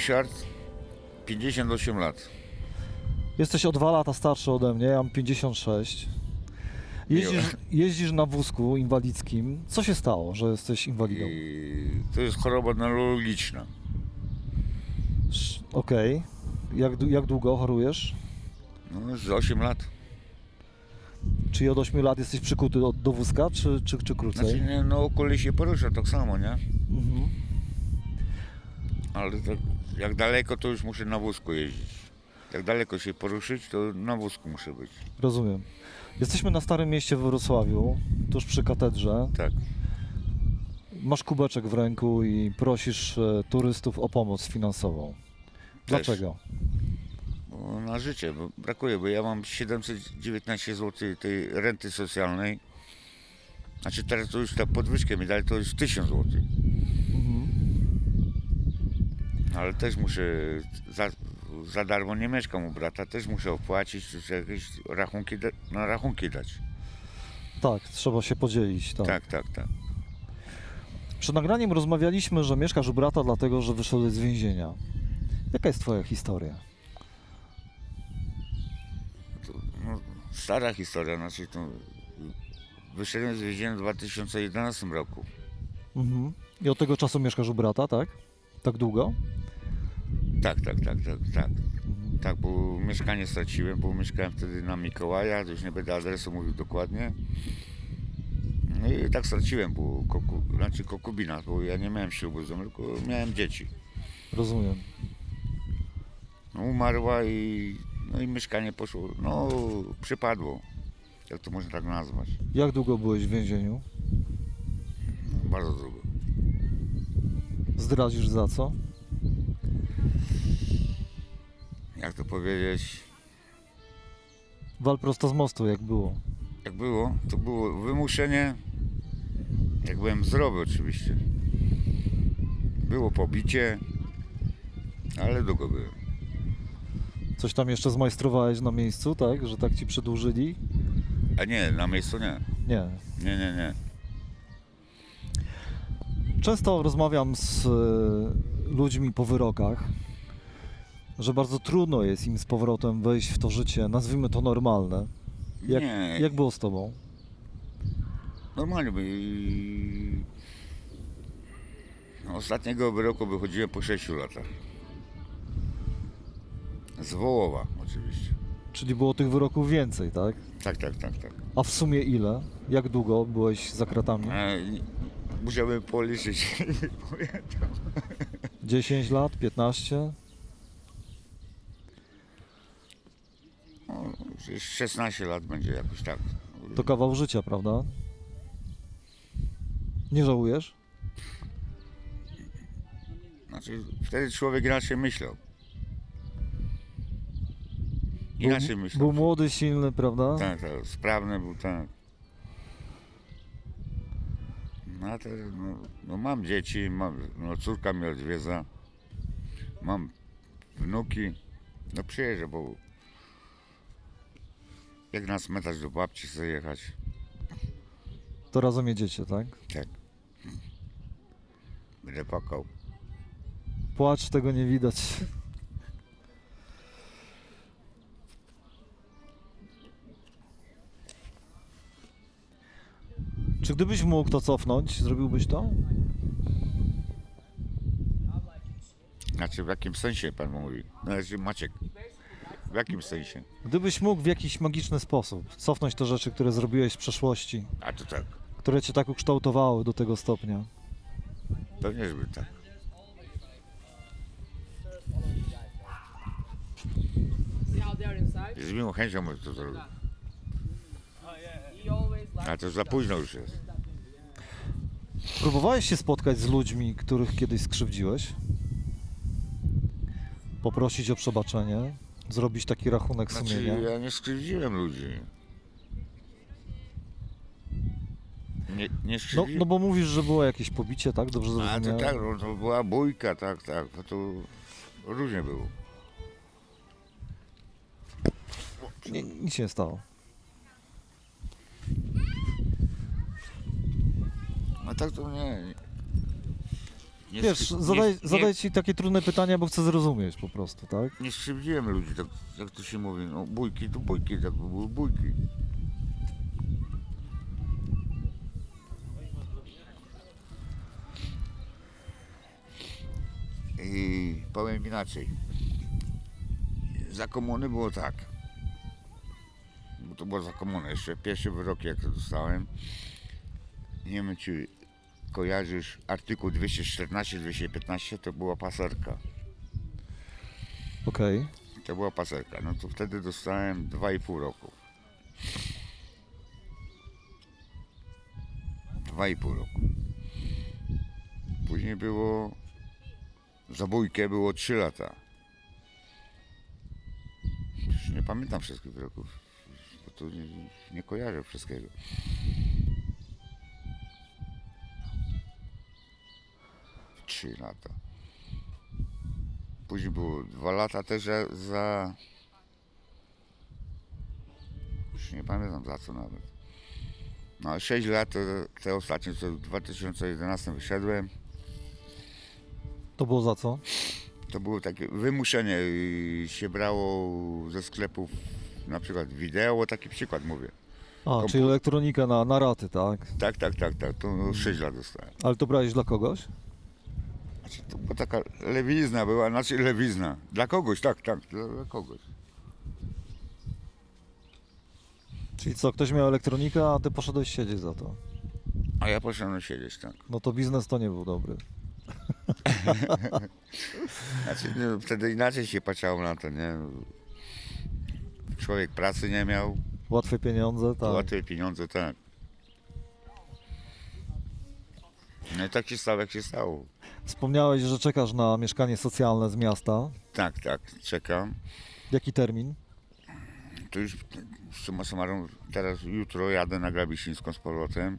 Ryszard, 58 lat. Jesteś o dwa lata starszy ode mnie, ja mam 56. Jeździsz, jeździsz na wózku inwalidzkim. Co się stało, że jesteś inwalidą? I to jest choroba neurologiczna. Sz- Okej. Jak, dłu- jak długo chorujesz? No, z 8 lat. Czy od 8 lat jesteś przykuty do, do wózka, czy, czy, czy krócej? Znaczy, nie, no okoli się porusza tak samo, nie? Mhm. Ale tak, jak daleko, to już muszę na wózku jeździć. Jak daleko się poruszyć, to na wózku muszę być. Rozumiem. Jesteśmy na Starym Mieście w Wrocławiu, tuż przy katedrze. Tak. Masz kubeczek w ręku i prosisz e, turystów o pomoc finansową. Dlaczego? Bo na życie bo brakuje, bo ja mam 719 zł tej renty socjalnej. Znaczy teraz to już ta podwyżkę mi dali, to jest 1000 zł. Mhm. Ale też muszę, za, za darmo nie mieszkam u brata, też muszę opłacić, czy jakieś rachunki, na rachunki dać. Tak, trzeba się podzielić. Tak. Tak, tak, tak. Przed nagraniem rozmawialiśmy, że mieszkasz u brata dlatego, że wyszedłeś z więzienia. Jaka jest twoja historia? To, no, stara historia, znaczy to wyszedłem z więzienia w 2011 roku. Mhm. I od tego czasu mieszkasz u brata, tak? Tak długo? Tak, tak, tak, tak, tak. Mhm. Tak, bo mieszkanie straciłem, bo mieszkałem wtedy na Mikołaja, już nie będę adresu mówił dokładnie. No i tak straciłem, bo koku, znaczy kokubina, bo ja nie miałem ślubu z nią, tylko miałem dzieci. Rozumiem. No, umarła i, no i mieszkanie poszło, no przypadło, jak to można tak nazwać. Jak długo byłeś w więzieniu? No, bardzo długo. Zdradzisz za co? Jak to powiedzieć, Wal prosto z mostu, jak było. jak było, to było wymuszenie, jak byłem zdrowy oczywiście. Było pobicie, ale długo byłem. Coś tam jeszcze zmajstrowałeś na miejscu, tak? Że tak ci przedłużyli? A nie, na miejscu nie. Nie. Nie, nie, nie. Często rozmawiam z e, ludźmi po wyrokach, że bardzo trudno jest im z powrotem wejść w to życie, nazwijmy to normalne. Jak, nie, jak było z tobą? normalnie by. No, Ostatniego wyroku wychodziłem po 6 latach. Z Wołowa oczywiście. Czyli było tych wyroków więcej, tak? Tak, tak, tak, tak. A w sumie ile? Jak długo byłeś za kratami? E, musiałbym policzyć. nie pamiętam. 10 lat? 15? Gdzieś 16 lat będzie jakoś tak. To kawał życia, prawda? Nie żałujesz? Znaczy, wtedy człowiek inaczej myślał. Inaczej był, myślał. był młody, silny, prawda? Tak, tak, sprawny był, tak. No, a teraz, no, no mam dzieci, mam, no córka mnie odwiedza, mam wnuki, no przyjeżdżę, bo jak na cmentarz do babci chcę jechać, To razem jedziecie, tak? tak. Będę płakał. Płacz, tego nie widać. Czy gdybyś mógł to cofnąć, zrobiłbyś to? Znaczy w jakim sensie pan mówi? Znaczy Maciek, w jakim sensie? Gdybyś mógł w jakiś magiczny sposób cofnąć te rzeczy, które zrobiłeś w przeszłości, A to tak, które cię tak ukształtowały do tego stopnia. pewnie żeby tak. See how they're inside? Z miłą chęcią bym to zrobił. He always like A to za późno już jest. Próbowałeś się spotkać z ludźmi, których kiedyś skrzywdziłeś? Poprosić o przebaczenie? Zrobić taki rachunek Znaczy sumienia? ja nie skrzywdziłem ludzi. Nie, nie No, no bo mówisz, że było jakieś pobicie, tak? Dobrze A to zrozumiałem? tak, no, to była bójka, tak, tak, to, to różnie było. Nie, nic się nie stało. A tak to nie. Nie, Wiesz, zadaj, nie, zadaj ci takie trudne pytania, bo chcę zrozumieć po prostu, tak? Nie, nie skrzywdziłem ludzi, tak jak to się mówi, no bójki to bójki, tak były bójki. I powiem inaczej. Za komuny było tak. Bo to było za komuny. Jeszcze pierwszy wyrok jak to dostałem. Nie wiem czy kojarzysz artykuł 214-215 to była paserka. Okej. To była paserka. No to wtedy dostałem 2,5 roku. 2,5 roku. Później było za bójkę było 3 lata. Nie pamiętam wszystkich wyroków. Bo to nie, nie kojarzę wszystkiego. Trzy lata. Później było dwa lata też za, za... Już nie pamiętam za co nawet. No ale 6 lat to te ostatnie, co w 2011 wyszedłem, To było za co? to było takie wymuszenie. y, się brało ze sklepów na przykład wideo, taki przykład mówię. A, Kompu- czyli elektronika na, na raty, tak? Tak, tak, tak, tak, to 6 lat dostałem. Ale to brałeś dla kogoś? To była taka lewizna była, znaczy lewizna. Dla kogoś, tak, tak, dla, dla kogoś. Czyli co, ktoś miał elektronikę, a ty poszedłeś siedzieć za to. A ja poszedłem siedzieć, tak. No to biznes to nie był dobry. Znaczy, no, wtedy inaczej się patrzało na to, nie? Człowiek pracy nie miał, Łatwe pieniądze, tak. łatwe pieniądze, tak. No i tak się stało, jak się stało. Wspomniałeś, że czekasz na mieszkanie socjalne z miasta. Tak, tak, czekam. Jaki termin? To już summa summarum, teraz jutro jadę na Grabisińską z powrotem,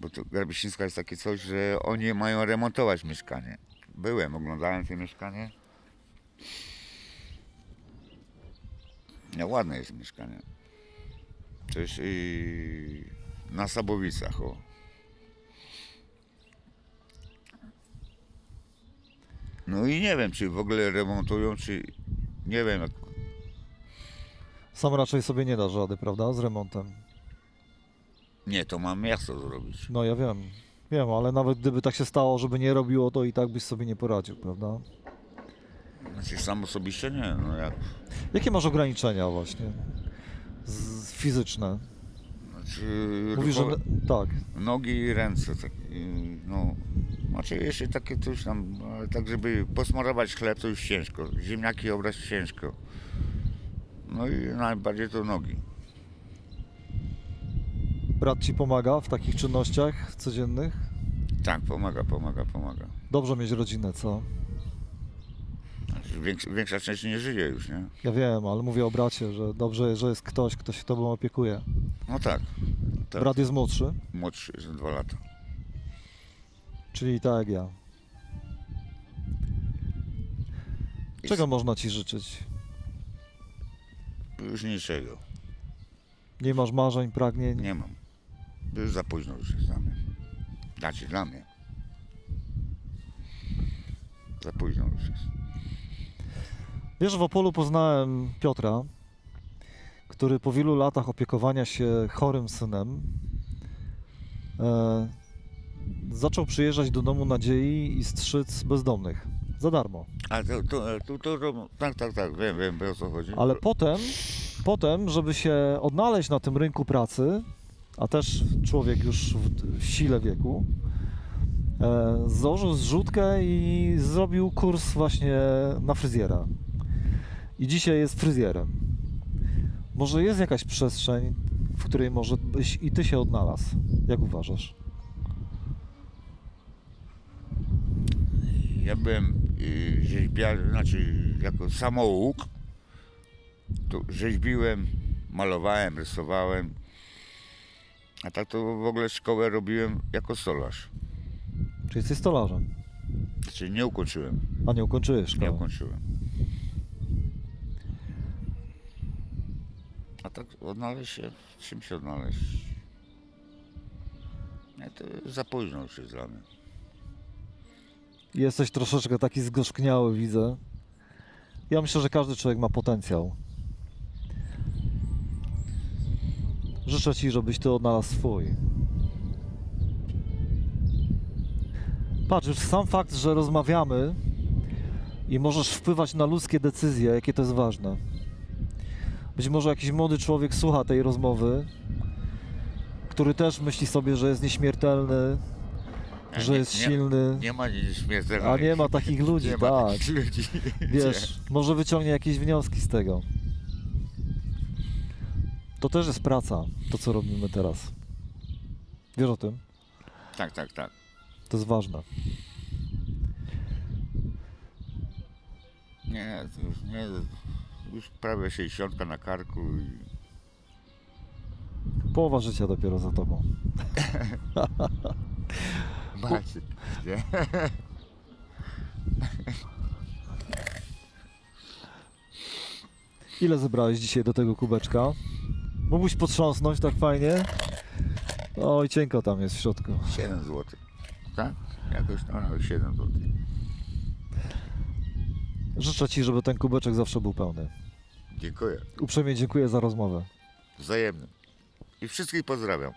bo to Grabisińska jest takie coś, że oni mają remontować mieszkanie. Byłem, oglądałem to mieszkanie. No ładne jest mieszkanie. To jest yy, na Sabowicach, o. No i nie wiem, czy w ogóle remontują, czy nie wiem, jak Sam raczej sobie nie dasz rady, prawda? Z remontem. Nie, to ma miasto zrobić. No ja wiem. Wiem, ale nawet gdyby tak się stało, żeby nie robiło, to i tak byś sobie nie poradził, prawda? Znaczy sam osobiście nie, no jak, Jakie masz ograniczenia właśnie? Z, fizyczne. znaczy Mówisz, że... Tak. nogi i ręce, tak, no, znaczy jeszcze takie coś tam, ale tak żeby posmarować chleb to już ciężko, ziemniaki obrać ciężko. No i najbardziej to nogi. Brat ci pomaga w takich czynnościach codziennych? Tak, pomaga, pomaga, pomaga. Dobrze mieć rodzinę, co? Znaczy, większa, większa część nie żyje już, nie? Ja wiem, ale mówię o bracie, że dobrze, jest, że jest ktoś, kto się tobą opiekuje. No tak, tak. Brat jest młodszy, młodszy jest dwa lata. Czyli tak jak ja. Czego można ci życzyć? Już niczego, Nie masz marzeń, pragnień? nie mam. Już za późno już jest dla mnie. Znaczy dla mnie. Za późno już jest. Wiesz, w Opolu poznałem Piotra, który po wielu latach opiekowania się chorym synem e, zaczął przyjeżdżać do domu nadziei i strzyc bezdomnych. Za darmo. A to, to, to, to, to tak, tak, tak, wiem, wiem, wiem o co chodzi. Ale potem, potem, żeby się odnaleźć na tym rynku pracy, a też człowiek już w, w sile wieku, e, założył zrzutkę i zrobił kurs właśnie na fryzjera. I dzisiaj jest fryzjerem. Może jest jakaś przestrzeń, w której może byś i ty się odnalazł. Jak uważasz? Ja byłem y, rzeźbiarzem, znaczy jako samouk, to rzeźbiłem, malowałem, rysowałem. A tak to w ogóle szkołę robiłem jako stolarz. Czy jesteś stolarzem? Znaczy nie ukończyłem, A nie ukończyłeś nie szkoły. ukończyłem. A tak odnaleźć się, czym się odnaleźć? Nie, to za późno już jest dla mnie. Jesteś troszeczkę taki zgorzkniały, widzę. Ja myślę, że każdy człowiek ma potencjał. Życzę Ci, żebyś Ty odnalazł swój. Patrz, już sam fakt, że rozmawiamy i możesz wpływać na ludzkie decyzje, jakie to jest ważne. Być może jakiś młody człowiek słucha tej rozmowy, który też myśli sobie, że jest nieśmiertelny, A że nie- jest nie- silny. Nie ma nic śmiertelnego. A nie ma takich ludzi, nie ma tak. takich ludzi. Wiesz, może wyciągnie jakieś wnioski z tego. To też jest praca, to co robimy teraz. Wiesz o tym? Tak, tak, tak. To jest ważne. Nie, to już nie. Już prawie 60 na karku i Połowa życia dopiero za tobą. Nie? Ile zebrałeś dzisiaj do tego kubeczka? Mógłbyś potrząsnąć tak fajnie? Oj, cienko tam jest w środku. 7 zł. Tak? Jakoś no, no 7 zł. Życzę Ci, żeby ten kubeczek zawsze był pełny. Dziękuję. Uprzejmie dziękuję za rozmowę. Wzajemnie. I wszystkich pozdrawiam.